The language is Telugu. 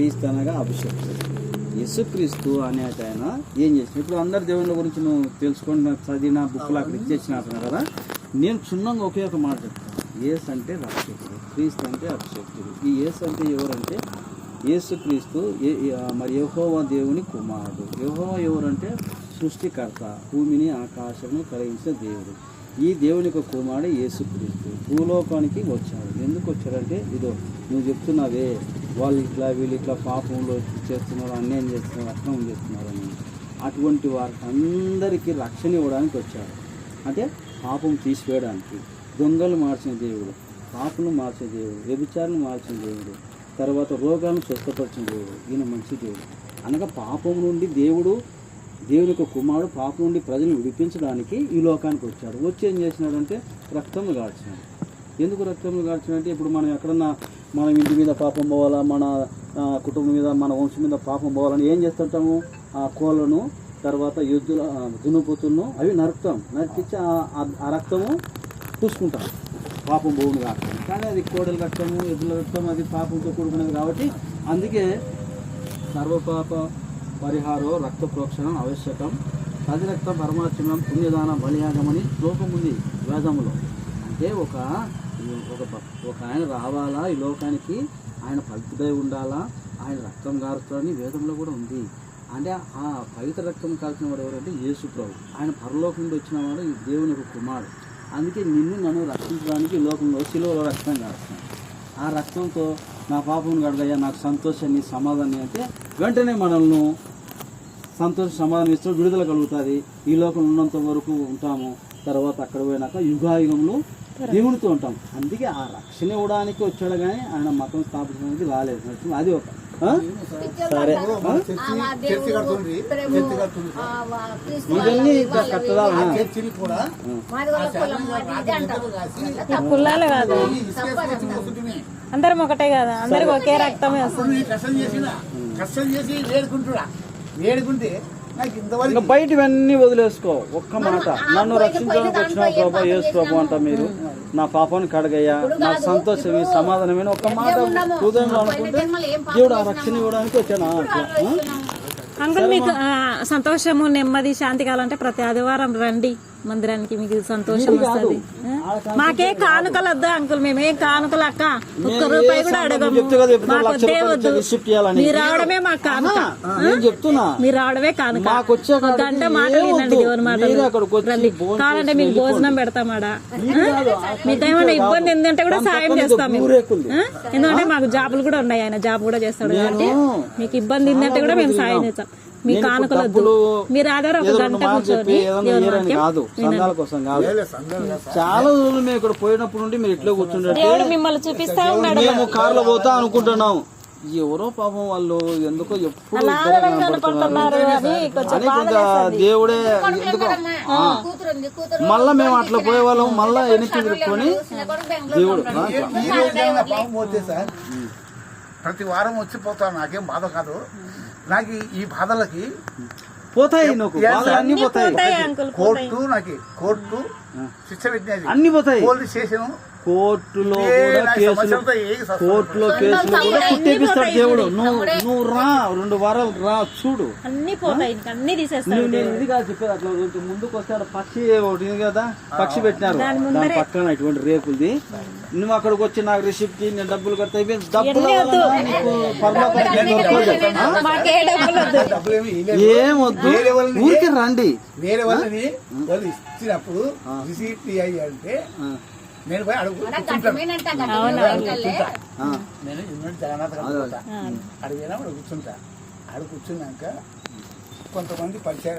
క్రీస్తు అనగా అభిషేక్తుడు యేసుక్రీస్తు అనేట ఆయన ఏం చేసిన ఇప్పుడు అందరు దేవుళ్ళ గురించి నువ్వు తెలుసుకొని చదివిన బుక్లు అక్కడ ఇచ్చేసిన అంటున్నారు కదా నేను క్షుణ్ణంగా ఒకే ఒక మాట చెప్తాను. ఏసు అంటే రక్షకుడు క్రీస్తు అంటే అభిషేక్తుడు ఈ ఏసు అంటే ఎవరంటే? యేసుక్రీస్తు మరి యెహోవా దేవుని కుమారుడు. యెహోవా ఎవరంటే? సృష్టికర్త భూమిని ఆకాశమును కలిగించిన దేవుడు. ఈ దేవుని యొక్క కుమారుడు యేసుక్రీస్తు. భూలోకానికి వచ్చాడు. ఎందుకు వచ్చాడంటే ఇదో నువ్వు చెప్తున్నావే వాళ్ళు ఇట్లా వీళ్ళు ఇట్లా పాపంలో చేస్తున్నారు అన్యాయం చేస్తున్నారు అక్రమం చేస్తున్నారు అని. అటువంటి వారికి అందరికీ రక్షణ ఇవ్వడానికి వచ్చాడు అంటే పాపం తీసివేయడానికి. దొంగలు మార్చిన దేవుడు పాపను మార్చిన దేవుడు వ్యభిచారులు మార్చిన దేవుడు తర్వాత రోగాలను స్వస్థపరిచిన దేవుడు ఈయన మంచి దేవుడు. అనగా పాపం నుండి దేవుడు దేవుని యొక్క కుమారుడు పాపం నుండి ప్రజలను విడిపించడానికి ఈ లోకానికి వచ్చాడు. వచ్చి ఏం చేసినాడంటే రక్తము గాడ్చినాడు ఎందుకు రక్తము గాడ్చినాడంటే ఇప్పుడు మనం ఎక్కడన్నా మనం ఇంటి మీద పాపం పోవాలా మన కుటుంబం మీద మన వంశం మీద పాపం పోవాలని ఏం చేస్తుంటాము? ఆ కోళ్ళను తర్వాత ఎద్దుల ఆ, అవి నరుకుతాం. నరికిచ్చి ఆ- రక్తము పూసుకుంటాం. పాపం పోవును కాకుండా కానీ అది కోడలు రక్తము ఎద్దుల రక్తం అది పాపంతో కూడుకున్నది కాబట్టి అందుకే సర్వపాప పరిహారో రక్త ప్రోక్షణం ఆవశ్యకం. తది రక్త పరమార్చనం పుణ్యదానం బలియాగమని శ్లోకం ఉంది వేదములో. అంటే ఒక ఒక ఒక ఆయన రావాలా? ఈ లోకానికి ఆయన పవిత్రుడై ఉండాలా? ఆయన రక్తం కారుతాడని వేదంలో కూడా ఉంది. అంటే ఆ పవిత్ర రక్తం కాల్చిన వాడు ఎవరంటే యేసు ప్రభు. ఆయన పరలోకం నుండి వచ్చిన వాడు ఈ దేవుని యొక్క కుమారుడు. అందుకే నిన్ను నన్ను రక్షించడానికి లోకంలో శిలువలో రక్తం కారుస్తున్నాడు ఆ రక్తంతో నా పాపం గడగయ్యా నాకు సంతోషాన్ని సమాధానం అంటే వెంటనే మనల్ని సంతోష సమాధానం ఇస్తూ విడుదల కలుగుతుంది. ఈ లోకం ఉన్నంత వరకు ఉంటాము. తర్వాత అక్కడ పోయినాక యుగాయుగంలో దేవునితో ఉంటాం. అందుకే ఆ రక్షణ ఇవ్వడానికి వచ్చాడు కానీ ఆయన మతం స్థాపించడానికి రాలేదు. అది ఒక ఆ? సరే. ఇవన్నీ ఇంకా కట్టదా? కాదు. అందరం ఒకటే కదా? అందరికి ఒకే రక్తమే వస్తుంది. కష్టం చేసి వేడుకుంటున్నా వేడుకుంటే బయటవన్నీ వదిలేసుకో. ఒక్క మాట. నన్ను రక్షించడానికి వచ్చిన ప్రభా యేసు ప్రభు అంట మీరు. నా పాపాన్ని కడగయ్యా. నా సంతోషం ఈ సమాధానమైన ఒక్క మాట హృదయంలో అనుకుంటే దేవుడు ఆ రక్షణ ఇవ్వడానికి వచ్చాను? అంకుల్ మీకు సంతోషము నెమ్మది శాంతి కావాలంటే ప్రతి ఆదివారం రండి. మందిరానికి మీకు సంతోషం వస్తుంది. మాకే కానుకలు వద్దు అంకుల్? మేమేం కానుకలు అక్క? ఒక్క రూపాయి కూడా అడగము. మాకు వద్దే వద్దు. మీరు రావడమే మాకు కానుక. చెప్తున్నా. మీరు రావడమే కానుక. గంట మాటలు వినండి దేవుని మాటలు. రండి. కావాలంటే మీకు భోజనం పెడతామాడా మీకు ఏమైనా ఇబ్బంది ఏంటంటే కూడా సాయం చేస్తాం మేము? ఎందుకంటే మాకు జాబులు కూడా ఉన్నాయి ఆయన జాబ్ కూడా చేస్తాడు కాబట్టి మీకు ఇబ్బంది ఉందంటే కూడా మేము సాయం చేస్తాం. మీ కానుకలు మీరు ఆధారం ఒక గంట వాక్యం? కాదు సంఘాల కోసం కాదు. చాలా రోజులు మేము ఇక్కడ పోయినప్పుడు నుండి మీరు ఇట్లా కూర్చుంటే దేవుడు మిమ్మల్ని చూపిస్తా ఉన్నాడు. మేము కార్లో పోతా అనుకుంటున్నాం. ఎవరో పాపం వాళ్ళు ఎందుకో ఎప్పుడు దేవుడే ఎందుకో? ఆ. మళ్ళా మేము అట్లా పోయే వాళ్ళం మళ్ళా వెనక్కి తిరుక్కొని దేవుడు ప్రతి వారం వచ్చిపోతాను నాకేం బాధ కాదు. నాకు ఈ- బాధలకి పోతాయి నువ్వు బాధలు అన్ని పోతాయి. పోతాయి అంకుల్ కోర్టు నాకు కోర్టు శిక్ష పెట్టినది అన్ని పోతాయి. Police station. కోర్టులో కూడా కేసులు కోర్టులో కేసులు కూడా కుట్టేపిస్తాడు దేవుడు. నువ్వు నువ్వు రా రెండు వారాలు రా చూడు. అన్ని పోతాయి ఇంక అన్ని తీసేస్తాడు నువ్వు నేను ఇది కాదు చెప్పేది అట్లా కొంచెం ముందుకు వస్తే ఆడ పక్షి ఒకటి కదా పక్షి పెట్టినారు. దాని పక్కన ఇటువంటి రేకులది. నువ్వు అక్కడికి వచ్చి నాకు రిసిప్ట్ నేను డబ్బులు కడితే అయిపోయింది. డబ్బులు వలన నీకు పరలోకానికి దొరకదు. ఆ? మాకే డబ్బులు వద్దు? డబ్బులేమి ఇవ్వలేదు. ఏం వద్దు? వేరే వాళ్ళని- ఊరికి రండి. వేరే వాళ్ళని వాళ్ళు ఇచ్చినప్పుడు ఇయ్యి అంటే నేను పోయి అడుగు కూర్చుంటాను. ఆ. నేను ఇన్నోటి జగన్నాథ్. అడిగినా అక్కడ కూర్చుంటా అక్కడ కూర్చున్నాక కొంతమంది పరిచయం